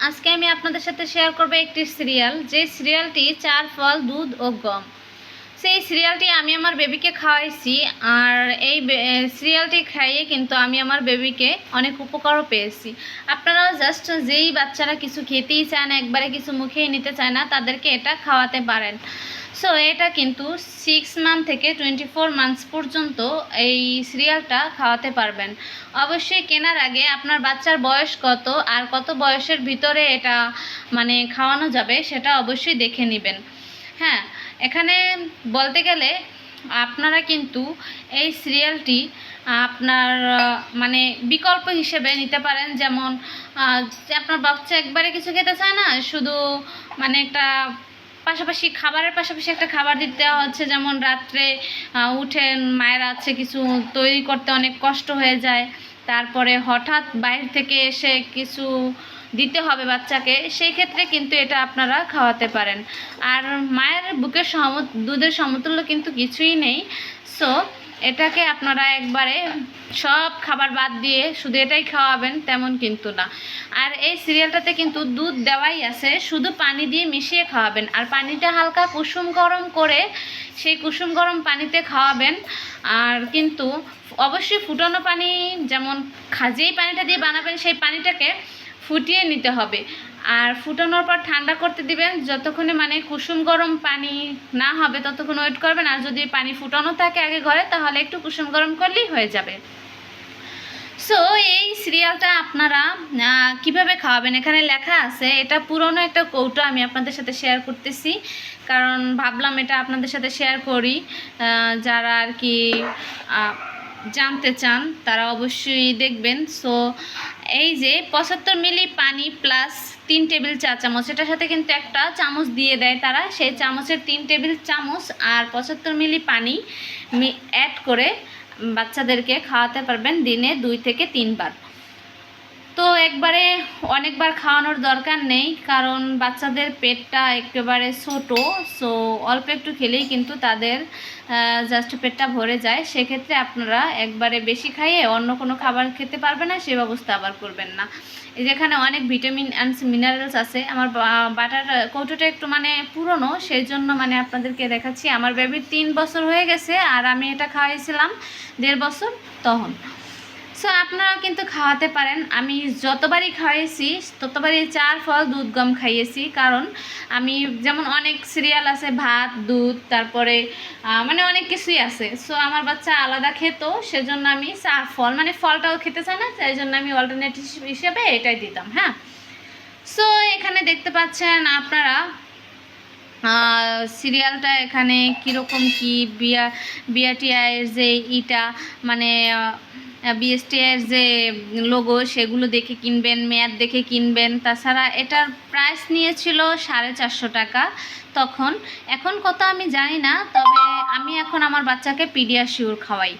আজকে আমি আপনাদের সাথে শেয়ার করব একটি সিরিয়াল যে সিরিয়ালটি চার ফল, দুধ ও গম। সেই সিরিয়ালটি আমি আমার বেবিকে খাওয়াইছি আর এই সিরিয়ালটি খাইয়ে কিন্তু আমি আমার বেবিকে অনেক উপকারও পেয়েছি। আপনারাও জাস্ট যেই বাচ্চারা কিছু খেতেই চায় না একবারে কিছু মুখেই নিতে চায় না, তাদেরকে এটা খাওয়াতে পারেন। সো এটা কিন্তু সিক্স মান্থ থেকে টোয়েন্টি ফোর মান্থস পর্যন্ত এই সিরিয়ালটা খাওয়াতে পারবেন। অবশ্যই কেনার আগে আপনার বাচ্চার বয়স কত আর কত বয়সের ভিতরে এটা মানে খাওয়ানো যাবে, সেটা অবশ্যই দেখে নেবেন। হ্যাঁ এখানে বলতে গেলে আপনারা কিন্তু এই সিরিয়ালটি আপনার মানে বিকল্প হিসেবে নিতে পারেন। যেমন আপনার বাচ্চা একবারে কিছু খেতে চায় না, শুধু মানে একটা পাশাপাশি খাবারের পাশাপাশি একটা খাবার দিতে হচ্ছে। যেমন রাত্রে উঠেন, মায়ের আছে কিছু তৈরি করতে অনেক কষ্ট হয়ে যায়। তারপরে হঠাৎ বাইরে থেকে এসে কিছু দিতে হবে বাচ্চাকে সেই ক্ষেত্রে কিন্তু এটা আপনারা খাওয়াতে পারেন। আর মায়ের বুকের সম, দুধের সমতুল্য কিন্তু কিছুই নেই। সো এটাকে আপনারা একবারে সব খাবার বাদ দিয়ে শুধু এটাই খাওয়াবেন, তেমন কিন্তু না। আর এই সিরিয়ালটাতে কিন্তু দুধ দেওয়াই আছে, শুধু পানি দিয়ে মিশিয়ে খাওয়াবেন। আর পানিটা হালকা কুসুম গরম করে সেই কুসুম গরম পানিতে খাওয়াবেন। আর কিন্তু অবশ্যই ফুটানো পানি, যেমন যেই পানিটা দিয়ে বানাবেন, সেই পানিটাকে ফুটিয়ে নিতে হবে। আর ফুটানোর পর ঠান্ডা করতে দিবেন, যতক্ষণে মানে কুসুম গরম পানি না হবে ততক্ষণ ওয়েট করবেন। আর যদি পানি ফুটানো থাকে আগে ঘরে, তাহলে একটু কুসুম গরম করলেই হয়ে যাবে। সো এই সিরিয়ালটা আপনারা কীভাবে খাওয়াবেন? এখানে লেখা আছে, এটা পুরনো একটা কৌটো আমি আপনাদের সাথে শেয়ার করতেছি। কারণ ভাবলাম এটা আপনাদের সাথে শেয়ার করি। যারা আর কি জানতে চান, তারা অবশ্যই দেখবেন। সো এই যে পঁচাত্তর মিলি পানি প্লাস তিন টেবিল চা চামচ, এটার সাথে কিন্তু একটা চামচ দিয়ে দেয় তারা। সেই চামচের তিন টেবিল চামচ আর পঁচাত্তর মিলি পানি অ্যাড করে বাচ্চাদেরকে খাওয়াতে পারবেন দিনে দুই থেকে তিনবার। তো একবারে অনেকবার খাওয়ানোর দরকার নেই, কারণ বাচ্চাদের পেটটা একেবারে ছোট সো অল্প একটু খেলেই কিন্তু তাদের জাস্ট পেটটা ভরে যায়। সেক্ষেত্রে আপনারা একবারে বেশি খাইয়ে অন্য কোনো খাবার খেতে পারবে না, সে ব্যবস্থা আবার করবেন না। যেখানে অনেক ভিটামিন অ্যান্ড মিনারেলস আছে। আমার বাটার কৌটোটা একটু মানে পুরনো সেই জন্য মানে আপনাদেরকে দেখাচ্ছি। আমার বেবির তিন বছর হয়ে গেছে, আর আমি এটা খাওয়াইছিলাম দেড় বছর তখন। সো আপনারাও কিন্তু খাওয়াতে পারেন। আমি যতবারই খাওয়াইছি, ততবারই চার ফল দুধ গম খাইয়েছি। কারণ আমি যেমন অনেক সিরিয়াল আছে, ভাত, দুধ, তারপরে মানে অনেক কিছুই আছে। সো আমার বাচ্চা আলাদা খেত, সেজন্য আমি চা, ফল মানে ফলটাও খেতে চায় না, তাই জন্য আমি অল্টারনেটিভ হিসেবে এটাই দিতাম হ্যাঁ? সো এখানে দেখতে পাচ্ছেন আপনারা সিরিয়ালটা এখানে কীরকম কি, বিয়া বিআরটিআইয়ের যে ইটা মানে বিএসটিআইয়ের যে লোগো সেগুলো দেখে কিনবেন, মেয়াদ দেখে কিনবেন। তাছাড়া এটার প্রাইস নিয়েছিল সাড়ে চারশো টাকা তখন। এখন কত আমি জানি না, তবে আমি এখন আমার বাচ্চাকে পিডিয়াশিওর খাওয়াই।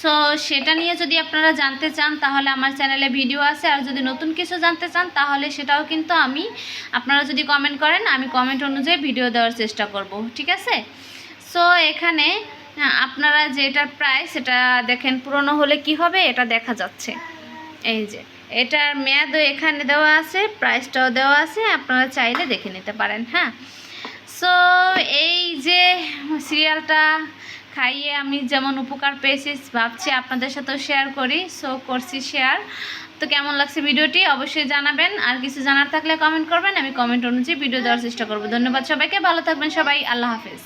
সো সেটা নিয়ে যদি আপনারা জানতে চান, তাহলে আমার চ্যানেলে ভিডিও আছে। আর যদি নতুন কিছু জানতে চান, তাহলে সেটাও কিন্তু আমি, আপনারা যদি কমেন্ট করেন, আমি কমেন্ট অনুযায়ী ভিডিও দেওয়ার চেষ্টা করব। ঠিক আছে? সো এখানে আহ, আপনারা যেটার প্রাইস সেটা দেখেন পুরনো হলে কি হবে? এটা দেখা যাচ্ছে। এই যে এটার মেয়াদও এখানে দেওয়া আছে প্রাইসটাও দেওয়া আছে আপনারা চাইলে দেখে নিতে পারেন হ্যাঁ? সো এই যে সিরিয়ালটা খাইয়ে আমি যেমন উপকার পেয়েছি ভাবছি আপনাদের সাথেও শেয়ার করি সো করছি শেয়ার তো কেমন লাগছে ভিডিওটি অবশ্যই জানাবেন আর কিছু জানার থাকলে কমেন্ট করবেন আমি কমেন্ট অনুযায়ী ভিডিও দেওয়ার চেষ্টা করব। ধন্যবাদ সবাইকে ভালো থাকবেন সবাই আল্লাহ হাফেজ।